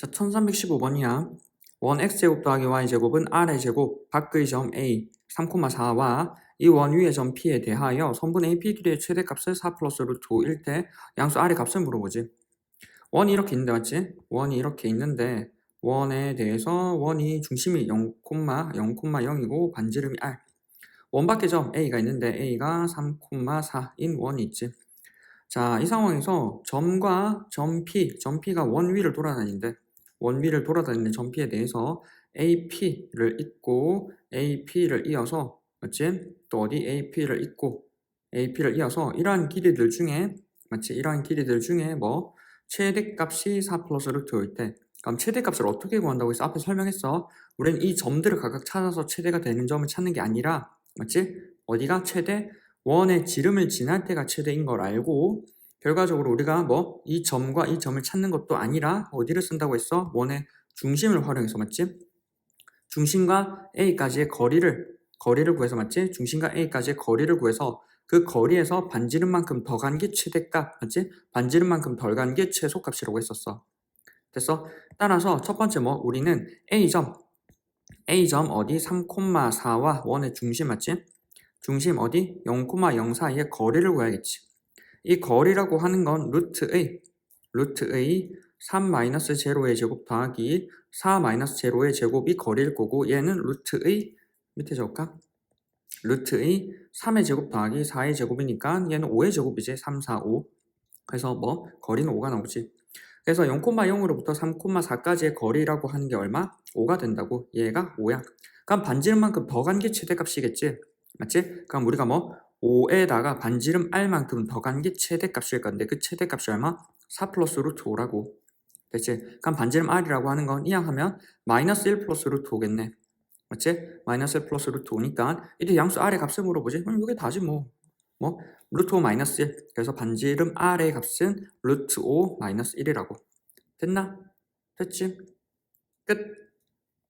자, 1315번이야. 1x제곱 더하기 y제곱은 r의 제곱 밖의 점 a 3,4와 이 원 위의 점 p에 대하여 선분 AP 길이의 최대값을 4 플러스 루트 5일 때 양수 r의 값을 물어보지. 원이 이렇게 있는데 맞지? 원이 이렇게 있는데 원에 대해서 원이 중심이 0,0,0이고 반지름이 r 원 밖의 점 a가 있는데 a가 3,4인 원이 있지. 자, 이 상황에서 점과 점 P, 점 P가 원 위를 돌아다니는데 원 위를 돌아다니는 점 P에 대해서 AP를 잇고 AP를 이어서 맞지? 또 어디 AP를 잇고 AP를 이어서 이러한 길이들 중에 맞지? 이러한 길이들 중에 뭐 최대값이 4 플러스 루트일 때 그럼 최대값을 어떻게 구한다고 해서 앞에 설명했어. 우리는 이 점들을 각각 찾아서 최대가 되는 점을 찾는 게 아니라 맞지? 어디가 최대? 원의 지름을 지날 때가 최대인 걸 알고 결과적으로 우리가 뭐 이 점과 이 점을 찾는 것도 아니라 어디를 쓴다고 했어? 원의 중심을 활용해서 맞지? 중심과 A까지의 거리를 거리를 구해서 맞지? 중심과 A까지의 거리를 구해서 그 거리에서 반지름만큼 더 간 게 최대값 맞지? 반지름만큼 덜 간 게 최소값이라고 했었어. 됐어? 따라서 첫 번째 뭐 우리는 A점 A점 어디 3,4와 원의 중심 맞지? 중심 어디? 0,0 사이의 거리를 구해야겠지. 이 거리라고 하는 건 루트의 루트의 3 마이너스 제로의 제곱 더하기 4 마이너스 제로의 제곱이 거리일 거고 얘는 루트의 밑에 적을까? 루트의 3의 제곱 더하기 4의 제곱이니까 얘는 5의 제곱이지 3, 4, 5 그래서 뭐 거리는 5가 나오지 그래서 0,0으로부터 3,4까지의 거리라고 하는 게 얼마? 5가 된다고 얘가 5야 그럼 반지름만큼 더 간 게 최대값이겠지 맞지? 그럼 우리가 뭐 5에다가 반지름 r만큼 더 간 게 최대값일 건데 그 최대값이 얼마? 4 플러스 루트 5라고 됐지? 그럼 반지름 r이라고 하는 건 이항하면 마이너스 1 플러스 루트 5겠네 맞지? 마이너스 1 플러스 루트 5니까 이때 양수 r의 값을 물어보지? 그럼 이게 다지 뭐 뭐? 루트 5 마이너스 1 그래서 반지름 r의 값은 루트 5 마이너스 1이라고 됐나? 됐지? 끝